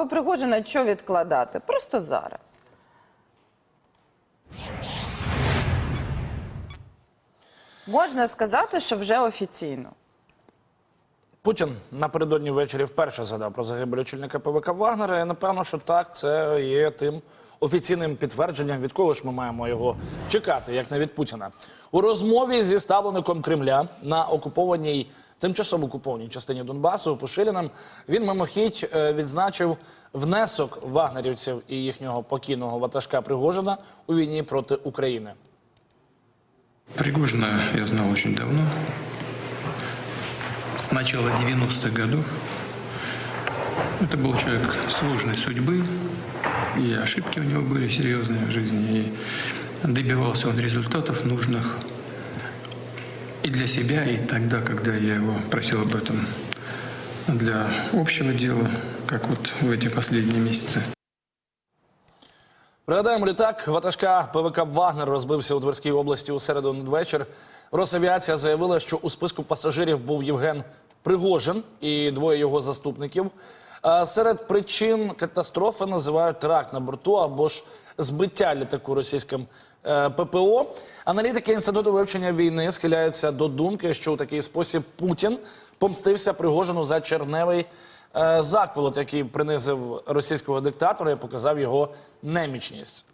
по Пригожина що відкладати? Просто зараз. Можна сказати, що вже офіційно. Путін напередодні ввечері вперше згадав про загибель очільника ПВК Вагнера. І напевно, що так, це є тим офіційним підтвердженням, від кого ж ми маємо його чекати, як не від Путіна. У розмові зі ставлеником Кремля на окупованій тимчасово окупованій частині Донбасу Пошиліним він мимохідь е, відзначив внесок вагнерівців і їхнього покійного ватажка Пригожина у війні проти України. Пригожина я знал очень давно, с начала 90-х годов. Это был человек сложной судьбы, и ошибки у него были серьезные в жизни, и добивался он результатов нужных и для себя, и тогда, когда я его просил об этом для общего дела, как вот в эти последние месяцы. Пригадаємо, літак ватажка ПВК Вагнер розбився у Тверській області у середу надвечір. Росавіація заявила, що у списку пасажирів був Євген Пригожин і двоє його заступників. Серед причин катастрофи називають теракт на борту або ж збиття літаку російським е, ППО. Аналітики інституту вивчення війни схиляються до думки, що у такий спосіб Путін помстився Пригожину за червневий е, заколот, який принизив російського диктатора і показав його немічність.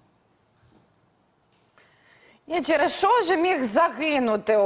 І через що ж міг загинути,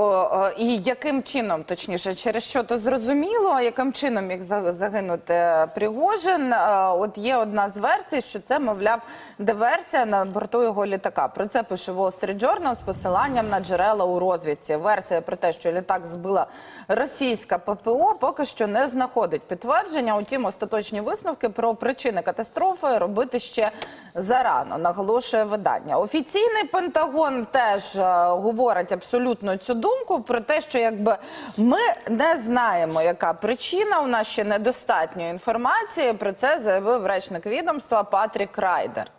і яким чином, точніше, через що то зрозуміло, яким чином міг загинути Пригожин? Е, От є одна з версій, що це, мовляв, диверсія на борту його літака. Про це пише Wall Street Journal з посиланням на джерела у розвідці. Версія про те, що літак збила російська ППО, поки що не знаходить підтвердження. Утім, остаточні висновки про причини катастрофи робити ще зарано, наголошує видання. Офіційний Пентагон теж е, говорить абсолютно цю думку про те, що якби ми не знаємо, яка причина. У нас ще недостатньо інформації. Про це заявив речник відомства Патрік Райдер.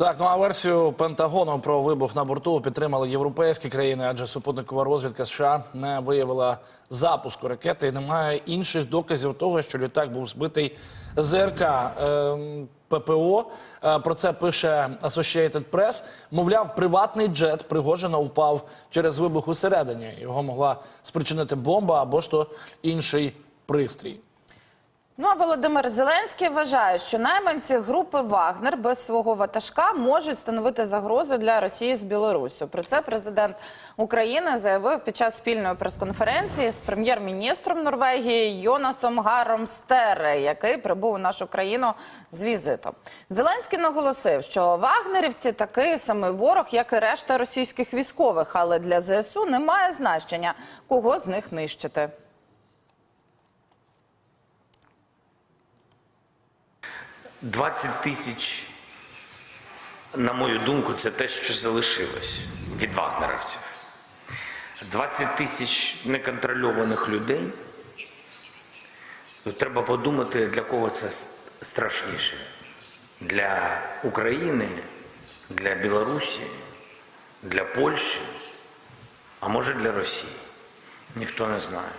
Так, ну а версію Пентагону про вибух на борту підтримали європейські країни, адже супутникова розвідка США не виявила запуску ракети і немає інших доказів того, що літак був збитий ЗРК ем, ППО. Е, Про це пише Associated Press. Мовляв, приватний джет Пригожина упав через вибух усередині. Його могла спричинити бомба або ж то інший пристрій. Ну а Володимир Зеленський вважає, що найманці групи Вагнер без свого ватажка можуть становити загрозу для Росії з Білоруссю. Про це президент України заявив під час спільної прес-конференції з прем'єр-міністром Норвегії Йонасом Гаром Стере, який прибув у нашу країну з візитом. Зеленський наголосив, що вагнерівці такий самий ворог, як і решта російських військових, але для ЗСУ немає значення, кого з них нищити. – 20 тисяч, на мою думку, це те, що залишилось від вагнерівців. 20 тисяч неконтрольованих людей. Тут треба подумати, для кого це страшніше. Для України, для Білорусі, для Польщі, а може для Росії. Ніхто не знає.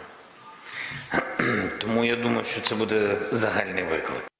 Тому я думаю, що це буде загальний виклик.